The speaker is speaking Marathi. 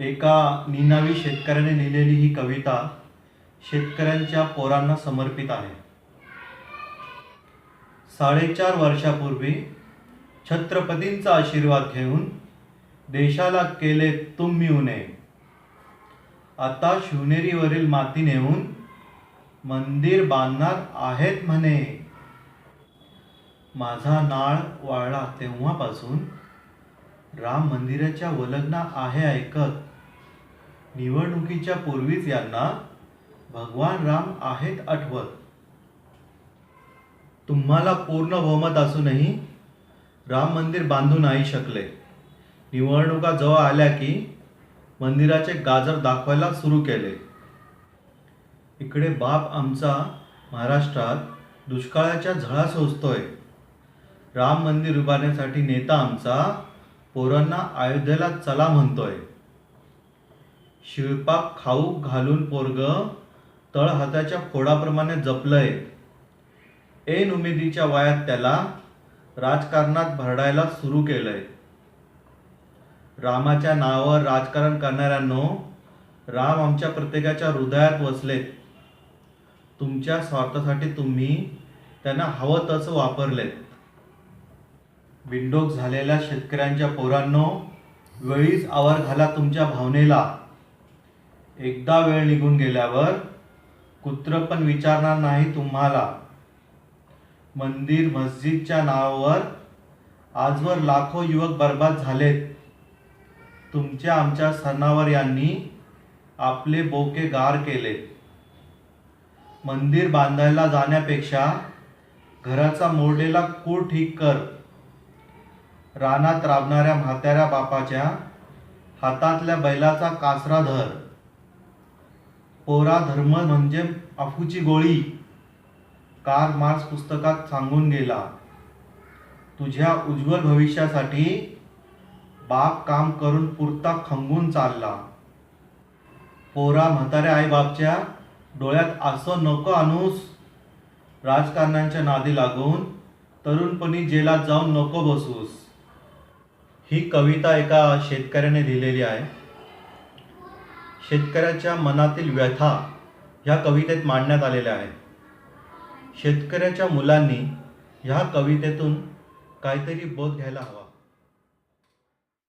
एका निनावी शेतकऱ्याने लिहिलेली ही कविता शेतकऱ्यांच्या पोरांना समर्पित आहे. साडेचार वर्षापूर्वी छत्रपतींचा आशीर्वाद घेऊन देशाला केले तुम्ही उणे. आता शिवनेरीवरील माती नेऊन मंदिर बांधणार आहेत म्हणे. माझा नाळ वाळला तेव्हापासून राम मंदिराच्या वलग्ना आहे ऐकत. निवडणुकीच्या पूर्वीच यांना भगवान राम आहेत आठवत. तुम्हाला पूर्ण बहुमत असूनही राम मंदिर बांधू नाही शकले. निवडणुका जवळ आल्या की मंदिराचे गाजर दाखवायला सुरू केले. इकडे बाप आमचा महाराष्ट्रात दुष्काळाच्या झळा सोसतोय. राम मंदिर उभारण्यासाठी नेता आमचा पोरांना अयोध्येला चला म्हणतोय. शिळपाक खाऊ घालून पोरग तळहाताच्या फोडाप्रमाणे जपलंय. ऐन उमेदीच्या वयात त्याला राजकारणात भरडायला सुरू केलंय. रामाच्या नावावर राजकारण करणाऱ्यांनो राम आमच्या प्रत्येकाच्या हृदयात वसलेत तुमच्या स्वार्थासाठी तुम्ही त्यांना हवं तसं वापरलेत. बिंडोक झालेल्या शेतकऱ्यांच्या पोरांनो वेळीच आवर घाला तुमच्या भावनेला. एकदा वेळ निघून गेल्यावर कुत्र पण विचारणार नाही तुम्हाला. मंदिर मस्जिदच्या नावावर आजवर लाखो युवक बर्बाद झालेत. तुमच्या आमच्या सणावर यांनी आपले बोके गार केले मंदिर बांधायला जाण्यापेक्षा घराचा मोडलेला कूळ ठीक कर. रानात राबणाऱ्या म्हाताऱ्या बापाच्या हातातल्या बैलाचा कासरा धर. पोरा धर्म म्हणजे अफूची गोळी. कार मार्क्स पुस्तकात सांगून गेला तुझ्या उज्ज्वल भविष्यासाठी बाप काम करून पुरता खंगून चालला. पोरा म्हाताऱ्या आईबापच्या डोळ्यात असं नको आणूस. राजकारण्यांच्या नादी लागून तरुणपणी जेलात जाऊन नको बसूस. ही कविता एका शेतकऱ्याने लिहिलेली आहे. शेतकऱ्याच्या मनातील व्यथा ह्या कवितेत मांडण्यात आलेल्या आहेत. शेतकऱ्याच्या मुलांनी ह्या कवितेतून काहीतरी बोध घ्यायला हवा.